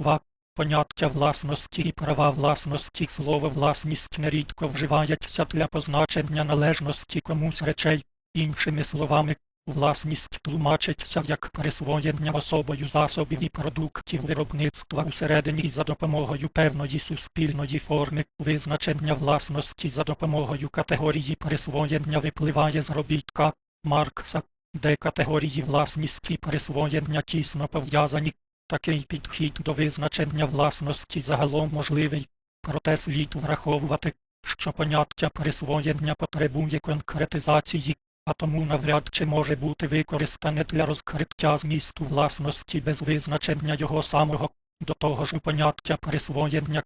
виробництва. Поняття власності і права власності слово власність нерідко вживається для позначення належності комусь речей, іншими словами, власність тлумачиться як присвоєння особою засобів і продуктів виробництва усередині за допомогою певної суспільної форми, визначення власності за допомогою категорії присвоєння випливає з робітка Маркса, де категорії власність і присвоєння тісно пов'язані. Такий підхід до визначення власності загалом можливий, проте слід враховувати, що поняття присвоєння потребує конкретизації, а тому навряд чи може бути використане для розкриття змісту власності без визначення його самого. До того ж у поняття присвоєння.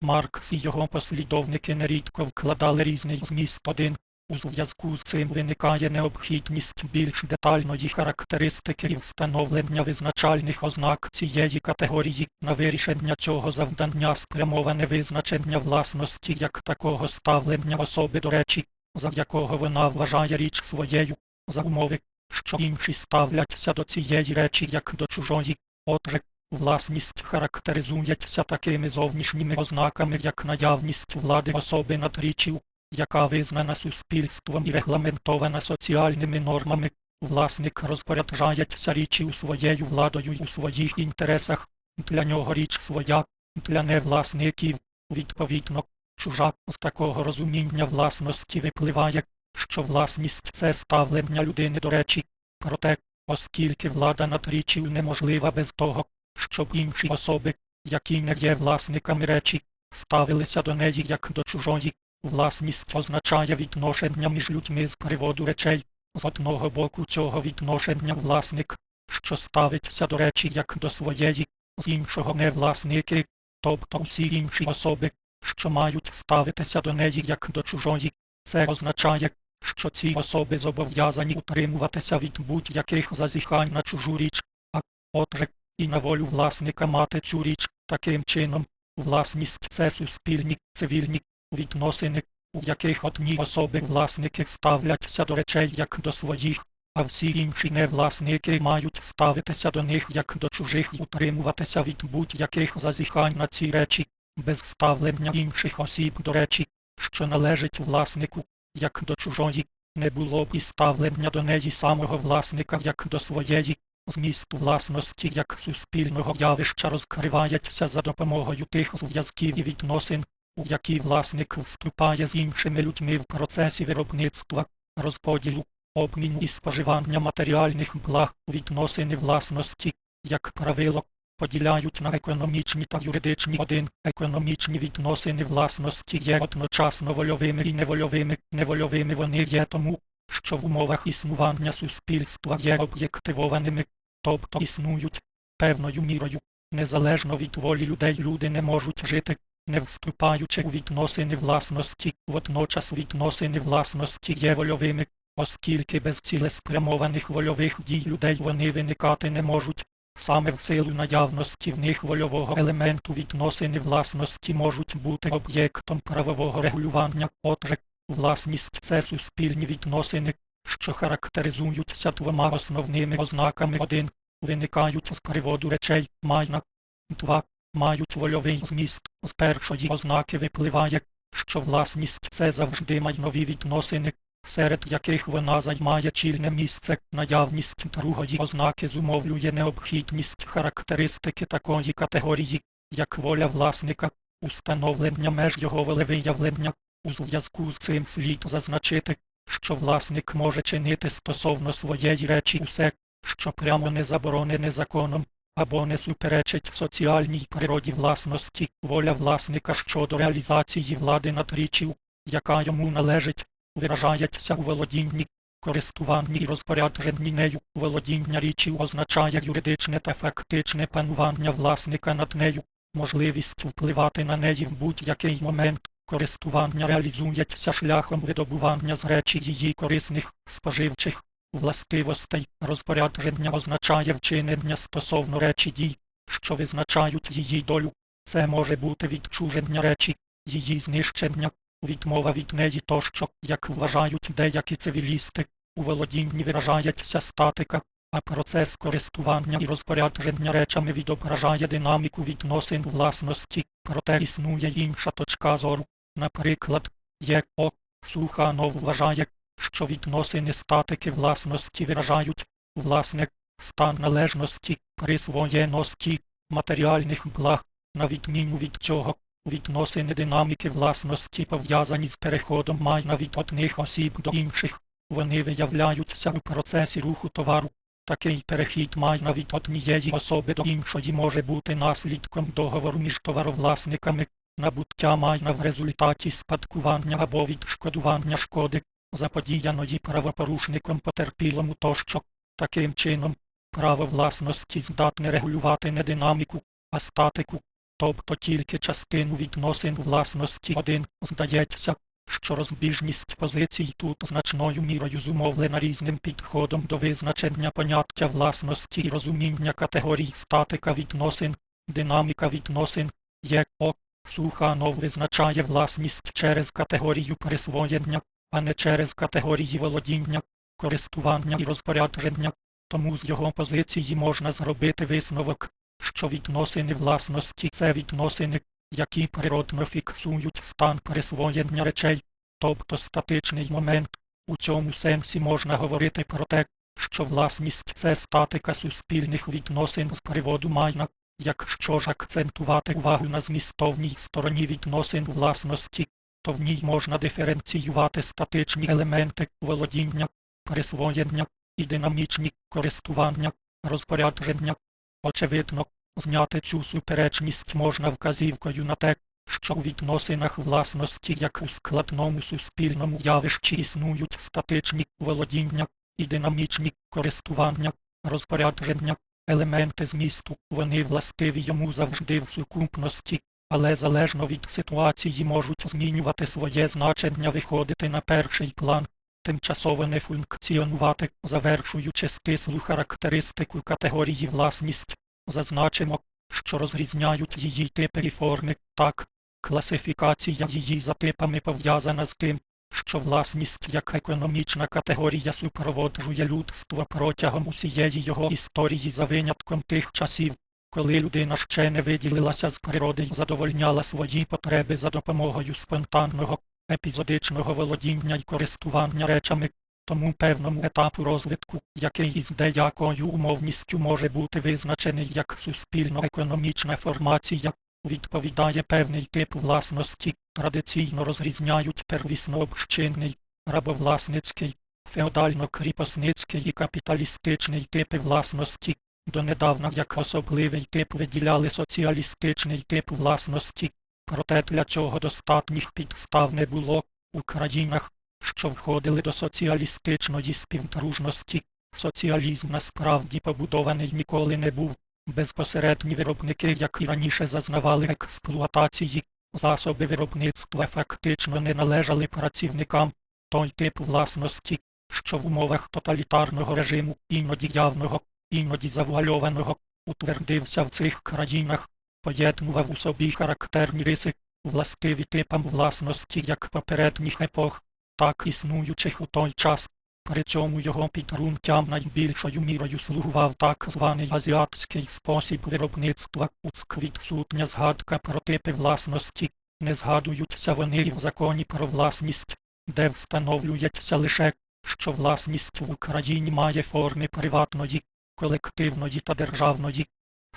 Маркс і його послідовники нерідко вкладали різний зміст один. У зв'язку з цим виникає необхідність більш детальної характеристики і встановлення визначальних ознак цієї категорії на вирішення цього завдання спрямоване визначення власності як такого ставлення особи до речі, за якого вона вважає річ своєю, за умови, що інші ставляться до цієї речі як до чужої. Отже, власність характеризується такими зовнішніми ознаками, як наявність влади особи над річчю, яка визнана суспільством і регламентована соціальними нормами, власник розпоряджається річчю своєю владою у своїх інтересах, для нього річ своя, для невласників, відповідно, чужа з такого розуміння власності випливає, що власність це ставлення людини до речі, проте, оскільки влада над річчю неможлива без того, щоб інші особи, які не є власниками речі, ставилися до неї як до чужої, Власність означає відношення між людьми з приводу речей. З одного боку цього відношення власник, що ставиться до речі як до своєї, з іншого не власники, тобто всі інші особи, що мають ставитися до неї як до чужої. Це означає, що ці особи зобов'язані утримуватися від будь-яких зазіхань на чужу річ, а отже, і на волю власника мати цю річ таким чином. Власність це суспільні, цивільні, відносини, у яких одні особи власники ставляться до речей як до своїх, а всі інші невласники мають ставитися до них як до чужих і утримуватися від будь-яких зазіхань на ці речі, без ставлення інших осіб до речі, що належить власнику, як до чужої, не було б і ставлення до неї самого власника як до своєї. Зміст власності як суспільного явища розкривається за допомогою тих зв'язків і відносин, у якій власник вступає з іншими людьми в процесі виробництва, розподілу, обміну і споживання матеріальних благ відносини власності, як правило, поділяють на економічні та юридичні один. Економічні відносини власності є одночасно вольовими і невольовими. Невольовими вони є тому, що в умовах існування суспільства є об'єктивованими, тобто існують певною мірою. Незалежно від волі людей люди не можуть жити, не вступаючи у відносини власності, водночас відносини власності є вольовими, оскільки без цілеспрямованих вольових дій людей вони виникати не можуть. Саме в силу наявності в них вольового елементу відносини власності можуть бути об'єктом правового регулювання. Отже, власність це суспільні відносини, що характеризуються двома основними ознаками. Один виникають з приводу речей майна. Два мають вольовий зміст. З першої ознаки випливає, що власність це завжди майнові відносини, серед яких вона займає чільне місце. Наявність другої ознаки зумовлює необхідність характеристики такої категорії, як воля власника, установлення меж його волевиявлення. У зв'язку з цим слід зазначити, що власник може чинити стосовно своєї речі усе, що прямо не заборонене законом, або не суперечить соціальній природі власності, воля власника щодо реалізації влади над річчю, яка йому належить, виражається у володінні, користуванні і розпорядженні нею. Володіння річчю означає юридичне та фактичне панування власника над нею, можливість впливати на неї в будь-який момент. Користування реалізується шляхом видобування з речі її корисних, споживчих, властивостей. Розпорядження означає вчинення стосовно речі дій, що визначають її долю. Це може бути відчуження речі, її знищення, відмова від неї тощо, як вважають деякі цивілісти, у володінні виражається статика, а процес користування і розпорядження речами відображає динаміку відносин власності, проте існує інша точка зору. Наприклад, ЄО Суханов вважає, що відносини статики власності виражають власне стан належності, присвоєності, матеріальних благ, на відміну від цього, відносини динаміки власності пов'язані з переходом майна від одних осіб до інших, вони виявляються у процесі руху товару. Такий перехід майна від однієї особи до іншої може бути наслідком договору між товаровласниками, набуття майна в результаті спадкування або відшкодування шкоди, заподіяної правопорушником потерпілому тощо. Таким чином, право власності здатне регулювати не динаміку, а статику, тобто тільки частину відносин власності один, здається, що розбіжність позицій тут значною мірою зумовлена різним підходом до визначення поняття власності і розуміння категорій статика відносин, динаміка відносин, ЄО. Суханов визначає власність через категорію присвоєння, а не через категорії володіння, користування і розпорядження. Тому з його позиції можна зробити висновок, що відносини власності це відносини, які природно фіксують стан присвоєння речей, тобто статичний момент. У цьому сенсі можна говорити про те, що власність це статика суспільних відносин з приводу майна, якщо ж акцентувати увагу на змістовній стороні відносин власності, то в ній можна диференціювати статичні елементи володіння, присвоєння і динамічні користування, розпорядження. Очевидно, зняти цю суперечність можна вказівкою на те, що у відносинах власності як у складному суспільному явищі існують статичні володіння і динамічні користування, розпорядження, елементи змісту, вони властиві йому завжди в сукупності, але залежно від ситуації можуть змінювати своє значення виходити на перший план, тимчасово не функціонувати, завершуючи стислу характеристику категорії власність. Зазначимо, що розрізняють її типи і форми, так, класифікація її за типами пов'язана з тим, що власність як економічна категорія супроводжує людство протягом усієї його історії за винятком тих часів, коли людина ще не виділилася з природи й задовольняла свої потреби за допомогою спонтанного, епізодичного володіння й користування речами, тому певному етапу розвитку, який із деякою умовністю може бути визначений як суспільно-економічна формація, відповідає певний тип власності, традиційно розрізняють первісно-общинний, рабовласницький, феодально-кріпосницький і капіталістичний типи власності, донедавна як особливий тип виділяли соціалістичний тип власності, проте для цього достатніх підстав не було у країнах, що входили до соціалістичної співдружності. Соціалізм насправді побудований ніколи не був. Безпосередні виробники, як і раніше зазнавали експлуатації, засоби виробництва фактично не належали працівникам, той тип власності, що в умовах тоталітарного режиму, іноді явного, іноді завуальованого, утвердився в цих країнах, поєднував у собі характерні риси, властиві типам власності як попередніх епох, так існуючих у той час. При цьому його підґрунтям найбільшою мірою слугував так званий азіатський спосіб виробництва, уцк відсутня згадка про типи власності, не згадуються вони і в законі про власність, де встановлюється лише, що власність в Україні має форми приватної, колективної та державної.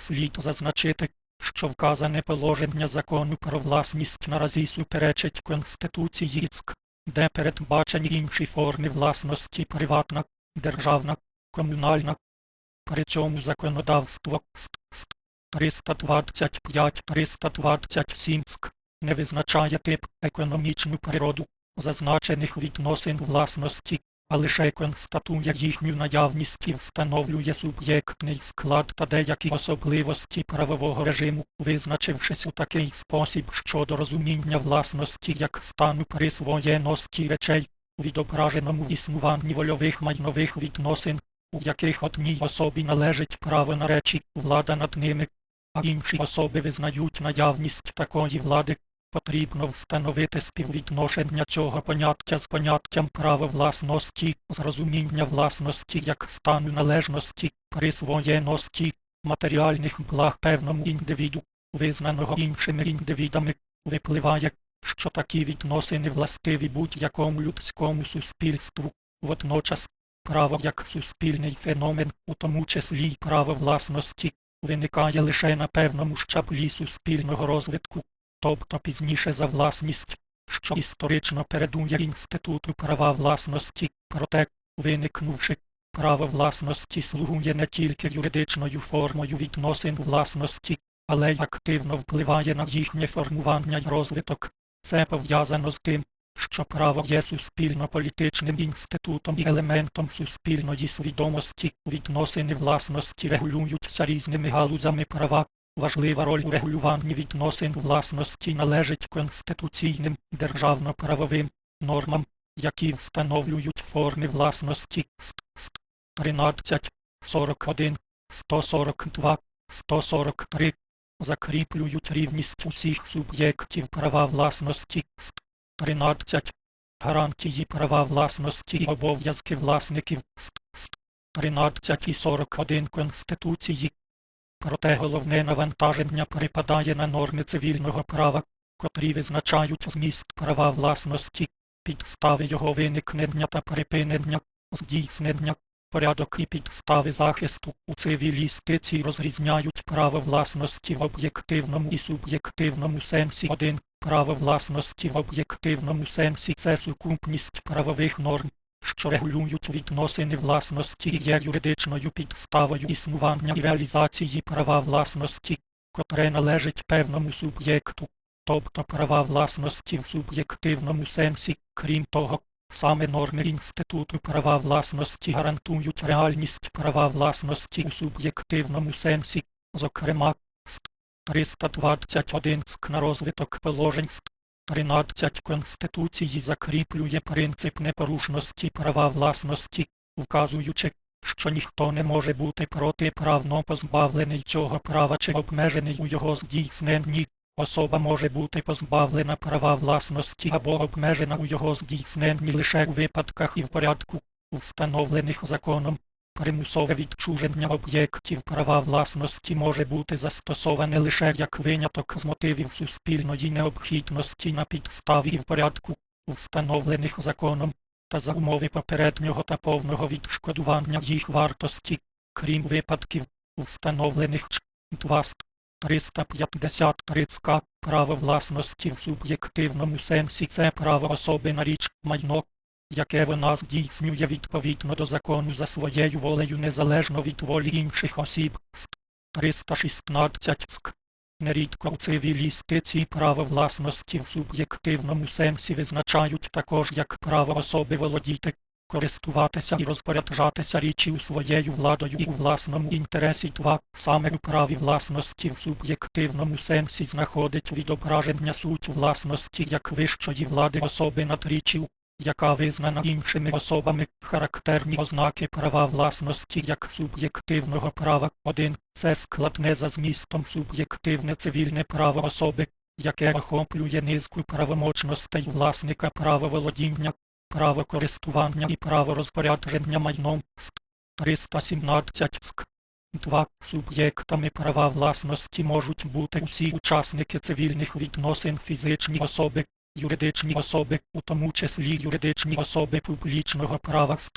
Слід зазначити, що вказане положення закону про власність наразі суперечить Конституції ЦК де передбачені інші форми власності приватна, державна, комунальна. При цьому законодавство 325-327 СК не визначає тип економічну природу зазначених відносин власності, а лише констатує їхню наявність і встановлює суб'єктний склад та деякі особливості правового режиму, визначившись у такий спосіб щодо розуміння власності як стану присвоєності речей, відображеному в існуванні вольових майнових відносин, у яких одній особі належить право на речі, влада над ними, а інші особи визнають наявність такої влади, потрібно встановити співвідношення цього поняття з поняттям права власності, з розуміння власності як стану належності, присвоєності, матеріальних благ певному індивіду, визнаного іншими індивідами, випливає, що такі відносини властиві будь-якому людському суспільству, водночас право як суспільний феномен, у тому числі й право власності, виникає лише на певному щаблі суспільного розвитку, тобто пізніше за власність, що історично передує інституту права власності, проте, виникнувши, право власності слугує не тільки юридичною формою відносин власності, але й активно впливає на їхнє формування й розвиток. Це пов'язано з тим, що право є суспільно-політичним інститутом і елементом суспільної свідомості, відносини власності регулюються різними галузями права. Важлива роль у регулюванні відносин власності належить конституційним державно-правовим нормам, які встановлюють форми власності ст, ст, 13, 41, 142, 143, закріплюють рівність усіх суб'єктів права власності ст, 13. Гарантії права власності і обов'язки власників ст, ст, 13 і 41 Конституції. Проте головне навантаження припадає на норми цивільного права, котрі визначають зміст права власності, підстави його виникнення та припинення, здійснення, порядок і підстави захисту у цивілістиці розрізняють право власності в об'єктивному і суб'єктивному сенсі. 1. Право власності в об'єктивному сенсі це сукупність правових норм, що регулюють відносини власності і є юридичною підставою існування і реалізації права власності, котре належить певному суб'єкту, тобто права власності в суб'єктивному сенсі, крім того, саме норми інституту права власності гарантують реальність права власності у суб'єктивному сенсі, зокрема, ст. 321 СК на розвиток положень. 13 Конституції закріплює принцип непорушності права власності, вказуючи, що ніхто не може бути протиправно позбавлений цього права чи обмежений у його здійсненні. Особа може бути позбавлена права власності або обмежена у його здійсненні лише у випадках і в порядку, встановлених законом. Примусове відчуження об'єктів права власності може бути застосоване лише як виняток з мотивів суспільної необхідності на підставі в порядку, встановлених законом, та за умови попереднього та повного відшкодування їх вартості, крім випадків, встановлених Ч. 2 353 ЦК право власності в суб'єктивному сенсі це право особи на річ майно, яке вона здійснює відповідно до закону за своєю волею незалежно від волі інших осіб. Ст. 316 СК. Нерідко у цивілістиці право власності в суб'єктивному сенсі визначають також як право особи володіти, користуватися і розпоряджатися річчю своєю владою і у власному інтересі 2. Саме у праві власності в суб'єктивному сенсі знаходить відображення суть власності як вищої влади особи над річчю, яка визнана іншими особами, характерні ознаки права власності як суб'єктивного права. 1. Це складне за змістом суб'єктивне цивільне право особи, яке охоплює низку правомочностей власника права володіння, право користування і право розпорядження майном. Ст. 317 СК. 2. Суб'єктами права власності можуть бути усі учасники цивільних відносин фізичні особи, юридичні особи, у тому числі юридичні особи публічного права ст.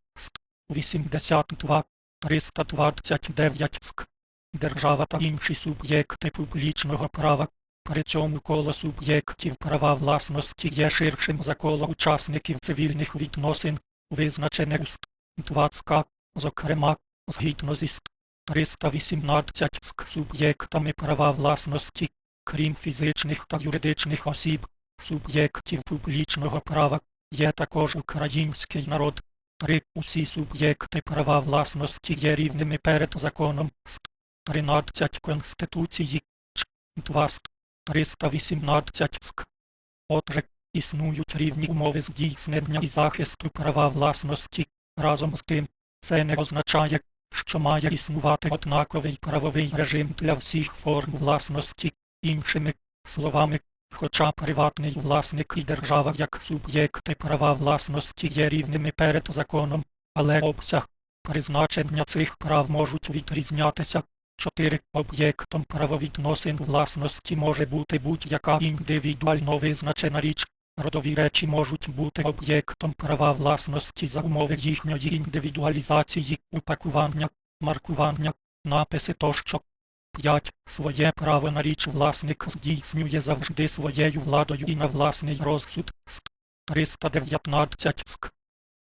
82, 329 СК. Держава та інші суб'єкти публічного права. При цьому коло суб'єктів права власності є ширшим за коло учасників цивільних відносин, визначене у ст. 2 СК, зокрема, згідно зі ст. 318 СК суб'єктами права власності, крім фізичних та юридичних осіб, суб'єктів публічного права, є також український народ. 3. Усі суб'єкти права власності є рівними перед законом. Ст. 13 Конституції. Ч. 2 318 СК. Отже, існують рівні умови здійснення і захисту права власності. Разом з тим, це не означає, що має існувати однаковий правовий режим для всіх форм власності. Іншими словами, Хоча приватний власник і держава як суб'єкти права власності є рівними перед законом, але обсяг призначення цих прав можуть відрізнятися. 4. Об'єктом правовідносин власності може бути будь-яка індивідуально визначена річ. Родові речі можуть бути об'єктом права власності за умови їхньої індивідуалізації, упакування, маркування, написи тощо. 5. Своє право на річ власник здійснює завжди своєю владою і на власний розсуд. Ст. 319 ск.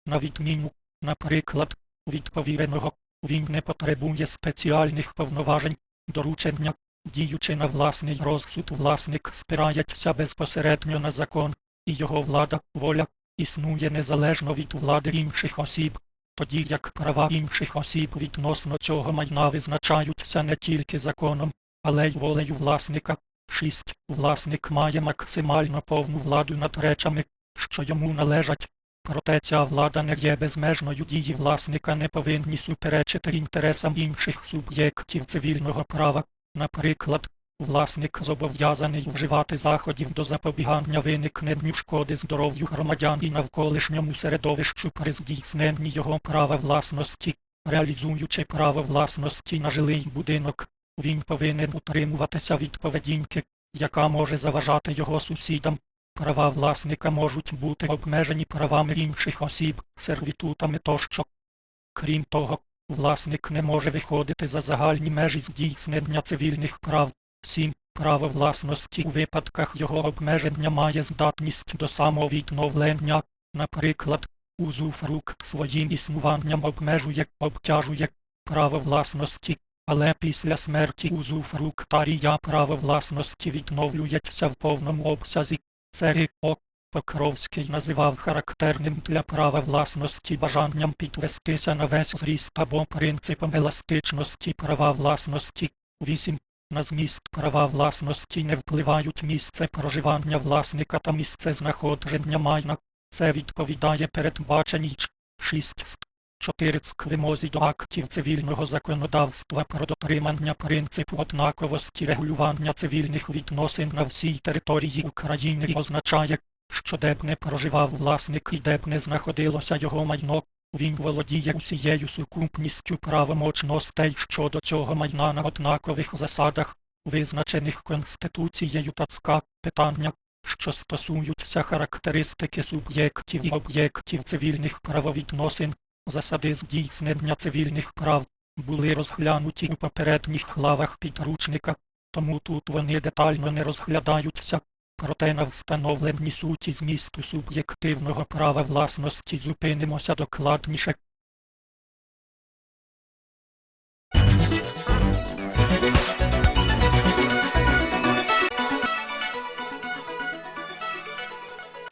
На відміну, наприклад, від повіреного, він не потребує спеціальних повноважень, доручення, діючи на власний розсуд власник спирається безпосередньо на закон, і його влада, воля, існує незалежно від влади інших осіб, тоді як права інших осіб відносно цього майна визначаються не тільки законом, але й волею власника. 6. Власник має максимально повну владу над речами, що йому належать. Проте ця влада не є безмежною дії власника не повинні суперечити інтересам інших суб'єктів цивільного права. Наприклад, власник зобов'язаний вживати заходів до запобігання виникненню шкоди здоров'ю громадян і навколишньому середовищу при здійсненні його права власності, реалізуючи право власності на жилий будинок, він повинен утримуватися від поведінки, яка може заважати його сусідам. Права власника можуть бути обмежені правами інших осіб, сервітутами тощо. Крім того, власник не може виходити за загальні межі здійснення цивільних прав. 7. Право власності у випадках його обмеження має здатність до самовідновлення, наприклад, узуфрук своїм існуванням обмежує, обтяжує право власності, але після смерті узуфруктарія право власності відновлюється в повному обсязі. Це О. Покровський називав характерним для права власності бажанням підвестися на весь зріст або принципом еластичності права власності. 8. На зміст права власності не впливають місце проживання власника та місце знаходження майна. Це відповідає передбаченій 6. 4. вимозі до актів цивільного законодавства про дотримання принципу однаковості регулювання цивільних відносин на всій території України і означає, що де б не проживав власник і де б не знаходилося його майно, він володіє усією сукупністю правомочностей щодо цього майна на однакових засадах, визначених Конституцією та питання, що стосуються характеристики суб'єктів і об'єктів цивільних правовідносин, засади здійснення цивільних прав, були розглянуті у попередніх главах підручника, тому тут вони детально не розглядаються. Проте на встановленні суті змісту суб'єктивного права власності зупинимося докладніше.